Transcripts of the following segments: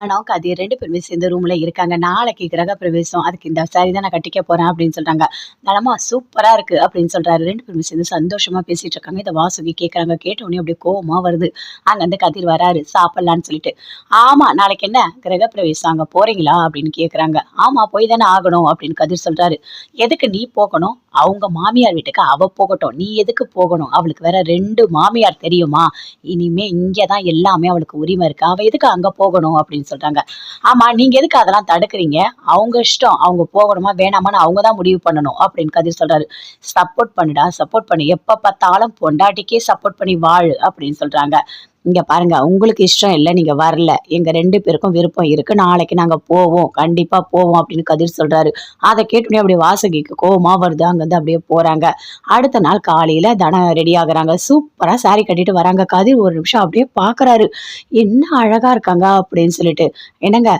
ஆனால் கதிர் ரெண்டு பேருமே சேர்ந்து ரூம்ல இருக்காங்க. நாளைக்கு கிரக பிரவேசம் அதுக்கு இந்த சாரி தான் நான் கட்டிக்க போறேன் அப்படின்னு சொல்றாங்க. நலமா சூப்பரா இருக்கு அப்படின்னு சொல்றாரு. ரெண்டு பேருமே சேர்ந்து சந்தோஷமா பேசிட்டு இருக்காங்க. இதை வாசுகி கேட்கறாங்க கேட்ட உடனே அப்படியே கோவமா வருது. அங்க வந்து கதிர் வராரு. சாப்பிடலான்னு சொல்லிட்டு. ஆமா நாளைக்கு என்ன? கிரக பிரவேசம் அங்க போறீங்களா? அப்படின்னு கேட்கறாங்க ஆமா போய் தானே ஆகணும் அப்படின்னு கதிர் சொல்றாரு. எதுக்கு நீ போகணும்? அவங்க மாமியார் வீட்டுக்கு அவ போகட்டும். நீ எதுக்கு போகணும்? அவளுக்கு வேற ரெண்டு மாமியார் தெரியுமா? இனிமே இங்கதான் எல்லாமே அவளுக்கு உரிமை இருக்கு. அவ எதுக்கு அங்க போகணும் அப்படின்னு சொல்றாங்க. ஆமா நீங்க எதுக்கு அதெல்லாம் தடுக்கிறீங்க? அவங்க இஷ்டம். அவங்க போகணுமா வேணாமான்னு அவங்க தான் முடிவு பண்ணணும் அப்படின்னு கதிர் சொல்றாரு. சப்போர்ட் பண்ணுடா சப்போர்ட் பண்ணு. எப்ப பார்த்தாலும் பொண்டாட்டிக்கே சப்போர்ட் பண்ணி வாழு அப்படின்னு சொல்றாங்க. இங்கே பாருங்க உங்களுக்கு இஷ்டம் இல்லை நீங்கள் வரல. எங்கள் ரெண்டு பேருக்கும் விருப்பம் இருக்குது நாளைக்கு நாங்கள் போவோம். கண்டிப்பாக போவோம் அப்படின்னு கதிர் சொல்கிறாரு அதை கேட்டுனே அப்படியே வாசகிக்கு கோவமாக வருது. அங்கேருந்து அப்படியே போகிறாங்க அடுத்த நாள் காலையில் தனம் ரெடி ஆகுறாங்க. சூப்பராக சாரி கட்டிட்டு வராங்க. கதிர் ஒரு நிமிஷம் அப்படியே பார்க்குறாரு என்ன அழகாக இருக்காங்க அப்படின்னு சொல்லிட்டு. என்னங்க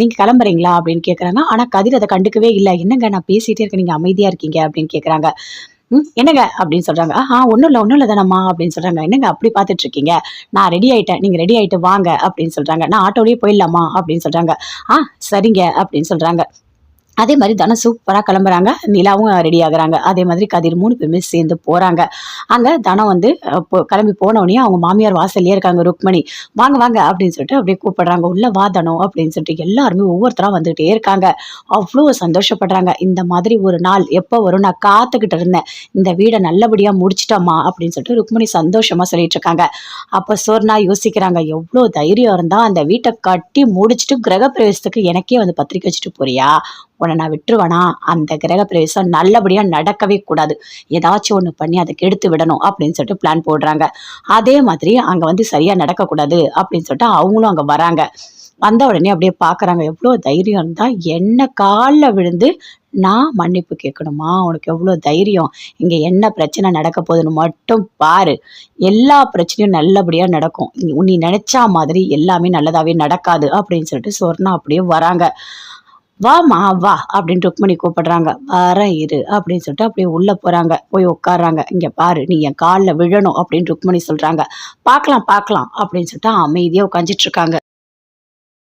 நீங்கள் கிளம்புறீங்களா அப்படின்னு கேட்குறாங்க ஆனால் கதிர் அதை கண்டுக்கவே இல்லை. என்னங்க நான் பேசிகிட்டே இருக்கேன். நீங்கள் அமைதியாக இருக்கீங்க அப்படின்னு கேட்குறாங்க என்னங்க? அப்படின்னு சொல்றாங்க. ஆஹா ஒன்றும் இல்லை ஒன்றும் இல்லை தானம்மா அப்படின்னு சொல்றாங்க. என்னங்க அப்படி பார்த்துட்டு இருக்கீங்க? நான் ரெடி ஆயிட்டேன் நீங்க ரெடி ஆயிட்டு வாங்க அப்படின்னு சொல்றாங்க. நான் ஆட்டோலயே போயிடலாமா? அப்படின்னு சொல்றாங்க. ஆ சரிங்க அப்படின்னு சொல்றாங்க. அதே மாதிரி தனம் சூப்பராக கிளம்புறாங்க. நிலாவும் ரெடி ஆகுறாங்க. அதே மாதிரி கதிர் மூணு பேருமே சேர்ந்து போகிறாங்க அங்கே தனம் வந்து கிளம்பி போனவொடனே அவங்க மாமியார் வாசல்லையே இருக்காங்க ருக்மணி. வாங்க வாங்க அப்படின்னு சொல்லிட்டு அப்படியே கூப்பிடுறாங்க. உள்ள வா தனம் அப்படின்னு சொல்லிட்டு எல்லாருமே ஒவ்வொருத்தராக வந்துகிட்டே இருக்காங்க. அவ்வளோ சந்தோஷப்படுறாங்க. இந்த மாதிரி ஒரு நாள் எப்போ வரும்? நான் காத்துக்கிட்டு இருந்தேன். இந்த வீடை நல்லபடியாக முடிச்சிட்டோமா? அப்படின்னு சொல்லிட்டு ருக்மணி சந்தோஷமாக சொல்லிட்டு இருக்காங்க. அப்போ சோர்னா யோசிக்கிறாங்க எவ்வளோ தைரியம் இருந்தால் அந்த வீட்டை கட்டி முடிச்சிட்டு கிரகப்பிரவேசத்துக்கு எனக்கே வந்து பத்திரிக்கை வச்சுட்டு போறியா? உன்னை நான் விட்டுருவேனா? அந்த கிரகப்பிரவேசம் நல்லபடியாக நடக்கவே கூடாது. ஏதாச்சும் ஒன்று பண்ணி அதை கெடுத்து விடணும் அப்படின்னு சொல்லிட்டு பிளான் போடுறாங்க. அதே மாதிரி அங்கே வந்து சரியாக நடக்கக்கூடாது அப்படின்னு சொல்லிட்டு அவங்களும் அங்கே வராங்க. வந்த உடனே அப்படியே பார்க்குறாங்க எவ்வளோ தைரியம் இருந்தால் என்ன காலில் விழுந்து நான் மன்னிப்பு கேட்கணுமா? உனக்கு எவ்வளோ தைரியம்? இங்கே என்ன பிரச்சனை நடக்க போகுதுன்னு மட்டும் பாரு. எல்லா பிரச்சனையும் நல்லபடியாக நடக்கும். நீ- நீ நினச்சா மாதிரி எல்லாமே நல்லதாகவே நடக்காது அப்படின்னு சொல்லிட்டு சொர்ணா அப்படியே வராங்க. வாமா வா அப்படின்னு ருக்மணி கூப்பிடுறாங்க. வரேன் இரு அப்படின்னு சொல்லிட்டு அப்படியே உள்ள போறாங்க. போய் உட்கார்றாங்க. இங்க பாரு நீ என் காலில் விழணும் அப்படின்னு ருக்மணி சொல்றாங்க. பார்க்கலாம் பார்க்கலாம் அப்படின்னு சொல்லிட்டு அமைதியா உட்காந்துட்டு இருக்காங்க.